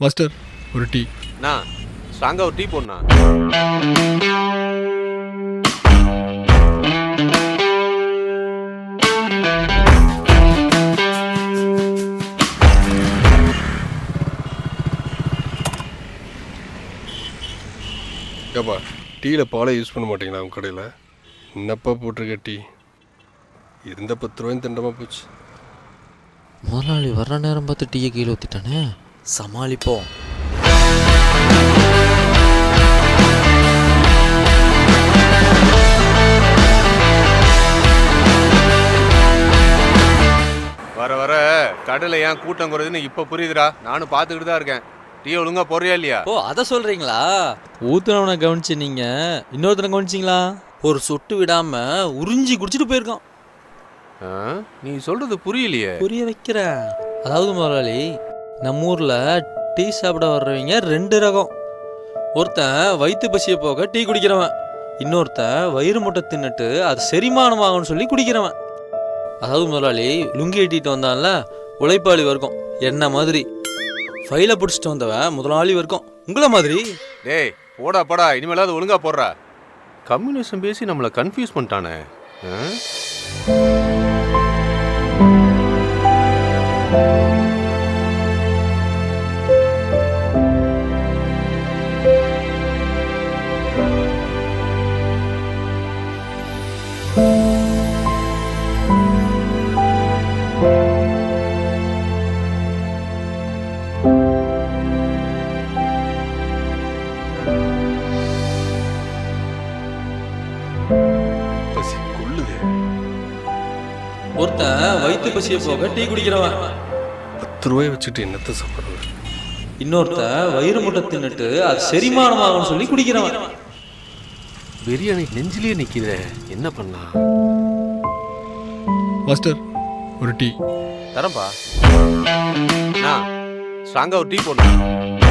Master ஒரு tea. அண்ணா ஸ்ட்ராங்காக ஒரு டீ போடணா ஏப்பா டீயில் பாலை யூஸ் பண்ண மாட்டீங்களா உங்கள் கடையில்? என்னப்பா போட்டிருக்க டீ? இருந்த பத்து ரூபாயும் திண்டமாக போச்சு. முதலாளி வர்ற நேரம் பார்த்து டீயை கீழே ஊற்றிட்டானே சமாளிப்போம். வர வர கடலை ஏன் கூட்டம் குறையுதுன்னு இப்போ புரியுதுடா. நானும் பார்த்துக்கிட்டு தான் இருக்கேன். டீ ஒழுங்கா போறியா இல்லையா? ஓ அதை சொல்கிறீங்களா ஊத்துனவனை கவனிச்சு நீங்கள் இன்னொருத்தனை கவனிச்சிங்களா? ஒரு சொட்டு விடாம உறிஞ்சி குடிச்சிட்டு போயிருக்கான். ஆ? நீ சொல்றது புரியலையே. புரிய வைக்கிறேன். அதாவது முதலாளி நம்ம ஊரில் டீ சாப்பிட வர்றவங்க ரெண்டு ரகம். ஒருத்தன் வயிற்று பசியை போக டீ குடிக்கிறவன் இன்னொருத்தன் வயிறு முட்டை தின்னுட்டு அது செரிமானம் ஆகும்னு சொல்லி குடிக்கிறவன். அதாவது முதலாளி லுங்கி எட்டிட்டு வந்தான்ல உழைப்பாளி வர்க்கம் என்ன மாதிரி? ஃபைலை பிடிச்சிட்டு வந்தவன் முதலாளி வர்க்கம் உங்களை மாதிரி? டேய் போடா போடா இனிமேலாவது ஒழுங்கா போடுறா. கம்யூனிசம் பேசி நம்மளை கன்ஃபியூஸ் பண்ணிட்டானே ஒருத்தன் வயிற்று பசியை போக டீ குடிக்கிறவன். பத்து ரூபாயை வச்சுட்டு என்னத்தை சாப்பிட்றது இன்னொருத்தன் வயிறு முட்டை தின்னுட்டு அது செரிமானம் ஆகும்னு சொல்லி குடிக்கிறவன். பிரியாணி நெஞ்சிலேயே நிக்குதே என்ன பண்ணா? மாஸ்டர் ஒரு டீ. தரம்பா அண்ணா ஸ்ட்ராங்கா ஒரு டீ போடணும்.